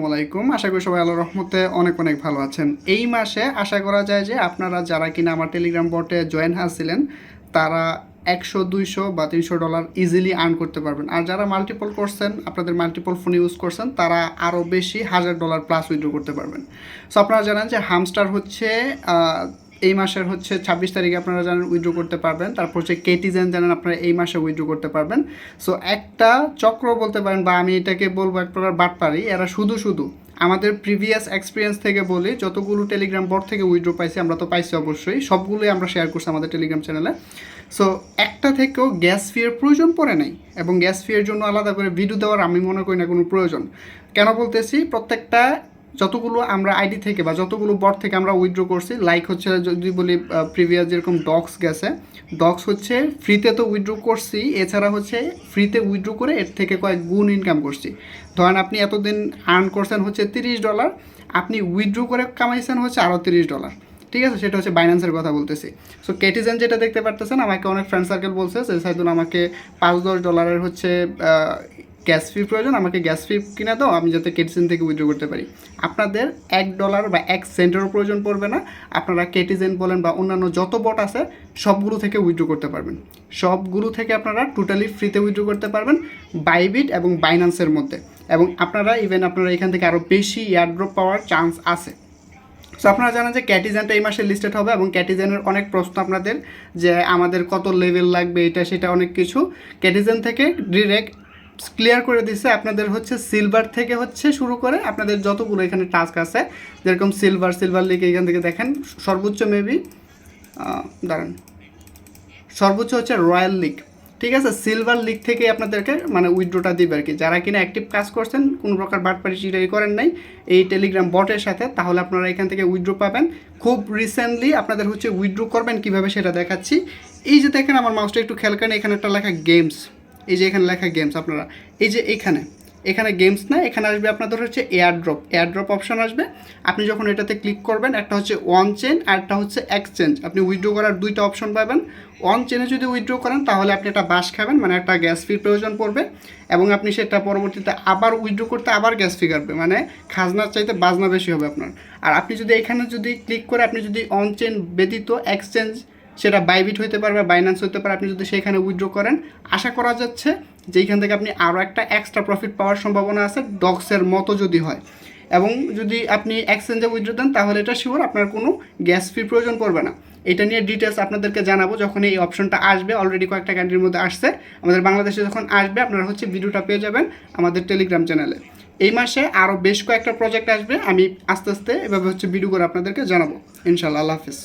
আসসালামু আলাইকুম। আশা করি সবাই আল্লাহ রহমতে অনেক অনেক ভালো আছেন। এই মাসে আশা করা যায় যে আপনারা যারা কিনা আমার টেলিগ্রাম বটে জয়েন হয়েছিলেন, তারা একশো, দুইশো বা তিনশো ডলার ইজিলি আর্ন করতে পারবেন। আর যারা মাল্টিপল করছেন, আপনাদের মাল্টিপল ফোন ইউজ করছেন, তারা আরও বেশি হাজার ডলার প্লাস উইথড্র করতে পারবেন। সো আপনারা জানেন যে হামস্টার হচ্ছে এই মাসের হচ্ছে ছাব্বিশ তারিখে আপনারা জানেন উইথড্র করতে পারবেন। তারপর হচ্ছে কেটিজেন জানেন আপনারা এই মাসে উইথড্র করতে পারবেন। সো একটা চক্র বলতে পারেন বা আমি এটাকে বলব এক প্রকার বাট পারি এরা শুধু শুধু। আমাদের প্রিভিয়াস এক্সপিরিয়েন্স থেকে বলি, যতগুলো টেলিগ্রাম বট থেকে উইথড্র পাইছি, আমরা তো পাইছি অবশ্যই। সবগুলোই আমরা শেয়ার করছি আমাদের টেলিগ্রাম চ্যানেলে সো একটা থেকেও গ্যাস ফিয়ের প্রয়োজন পড়ে নাই। এবং গ্যাস ফিয়ের জন্য আলাদা করে ভিডিও দেওয়ার আমি মনে করি না কোনো প্রয়োজন। কেন বলতেছি? প্রত্যেকটা যতগুলো আমরা আইডি থেকে বা যতগুলো বট থেকে আমরা উইথড্র করছি লাইক হচ্ছে যদি বলি প্রিভিয়াস যেরকম ডক্স গেছে ডক্স হচ্ছে ফ্রিতে তো উইথড্র করছি, এছাড়া হচ্ছে ফ্রিতে উইথড্র করে এর থেকে কয়েক গুণ ইনকাম করছি। ধরেন আপনি এতদিন আর্ন করছেন হচ্ছে তিরিশ ডলার আপনি উইথড্র করে কামাইছেন হচ্ছে আরও তিরিশ ডলার ঠিক আছে? সেটা হচ্ছে বাইন্যান্সের কথা বলতেছি। সো কেটিজেন যেটা দেখতে পারতেছেন, আমাকে অনেক ফ্রেন্ড সার্কেল বলছে যে, সাইদুল, আমাকে পাঁচ দশ ডলারের হচ্ছে গ্যাস ফি প্রয়োজন, আমাকে গ্যাস ফি কিনে দাও, আমি যাতে কেটিজেন থেকে উইথড্র করতে পারি। আপনাদের এক ডলার বা এক সেন্টেরও প্রয়োজন পড়বে না। আপনারা কেটিজেন বলেন বা অন্যান্য যত বট আছে, সবগুলো থেকে উইথড্র করতে পারবেন। সবগুলো থেকে আপনারা টোটালি ফ্রিতে উইথড্র করতে পারবেন বাইবিট এবং বাইন্যান্সের মধ্যে। এবং আপনারা ইভেন আপনারা এখান থেকে আরও বেশি এয়ারড্রপ পাওয়ার চান্স আছে। সো আপনারা জানেন যে ক্যাটিজেনটা এই মাসে লিস্টেড হবে এবং ক্যাটিজেনের অনেক প্রশ্ন আপনাদের যে আমাদের কত লেভেল লাগবে, এটা, সেটা অনেক কিছু। ক্যাটিজেন থেকে ডিরেক্ট ক্লিয়ার করে দিচ্ছে আপনাদের হচ্ছে সিলভার থেকে হচ্ছে শুরু করে আপনাদের যতগুলো এখানে টাস্ক আছে, যেরকম সিলভার সিলভার লিগ এখান থেকে দেখেন, সর্বোচ্চ মেবি দাঁড়ান, সর্বোচ্চ হচ্ছে রয়্যাল লিগ ঠিক আছে? সিলভার লিগ থেকে আপনাদেরকে মানে উইথড্রোটা দিবে আর কি যারা কিনা অ্যাক্টিভ কাজ করছেন, কোনো প্রকার বাটপারি চিটারি করেন নাই, এই টেলিগ্রাম বটের সাথে, তাহলে আপনারা এখান থেকে উইথড্রো পাবেন। খুব রিসেন্টলি আপনাদের হচ্ছে উইথড্রো করবেন কীভাবে সেটা দেখাচ্ছি। এই যে দেখেন আমার মাউসটা একটু খেয়াল করেন, এখানে একটা লেখা গেমস এই যে এখানে লেখা গেমস আপনারা, এই যে এখানে এখানে গেমস না, এখানে আসবে আপনাদের হচ্ছে air drop air drop option আসবে। আপনি যখন এটাতে ক্লিক করবেন, একটা হচ্ছে ওয়ান চেন আর একটা হচ্ছে এক্সচেঞ্জ আপনি উইথড্রো করার দুইটা অপশন পাবেন। ওয়ান চেনে যদি উইথড্রো করেন, তাহলে আপনি একটা বাস খাবেন মানে একটা গ্যাস ফির প্রয়োজন পড়বে। এবং আপনি সেটা পরবর্তীতে আবার উইথড্রো করতে আবার গ্যাস ফি কাটবে মানে খাজনার চাইতে বাজনা বেশি হবে আপনার। আর আপনি যদি এখানে যদি ক্লিক করে, আপনি যদি অন চেন ব্যতীত এক্সচেঞ্জ সেটা বাইবিট হতে পারে বা বাইন্যান্স হতে পারে, আপনি যদি সেখানে উইথড্র করেন, আশা করা যাচ্ছে যে এইখান থেকে আপনি আরও একটা এক্সট্রা প্রফিট পাওয়ার সম্ভাবনা আছে ডক্সের মতো যদি হয়। এবং যদি আপনি এক্সচেঞ্জে উইথড্র দেন, তাহলে এটা শিওর আপনার কোনো গ্যাস ফি প্রয়োজন পড়বে না। এটা নিয়ে ডিটেলস আপনাদেরকে জানাব যখন এই অপশনটা আসবে। অলরেডি কয়েকটা কান্ট্রির মধ্যে আসছে। আমাদের বাংলাদেশে যখন আসবে, আপনারা হচ্ছে ভিডিওটা পেয়ে যাবেন আমাদের টেলিগ্রাম চ্যানেলে এই মাসে আরও বেশ কয়েকটা প্রজেক্ট আসবে। আমি আস্তে আস্তে এভাবে হচ্ছে ভিডিও করে আপনাদেরকে জানাব। ইনশাল্লাহ আল্লাহ হাফিজ।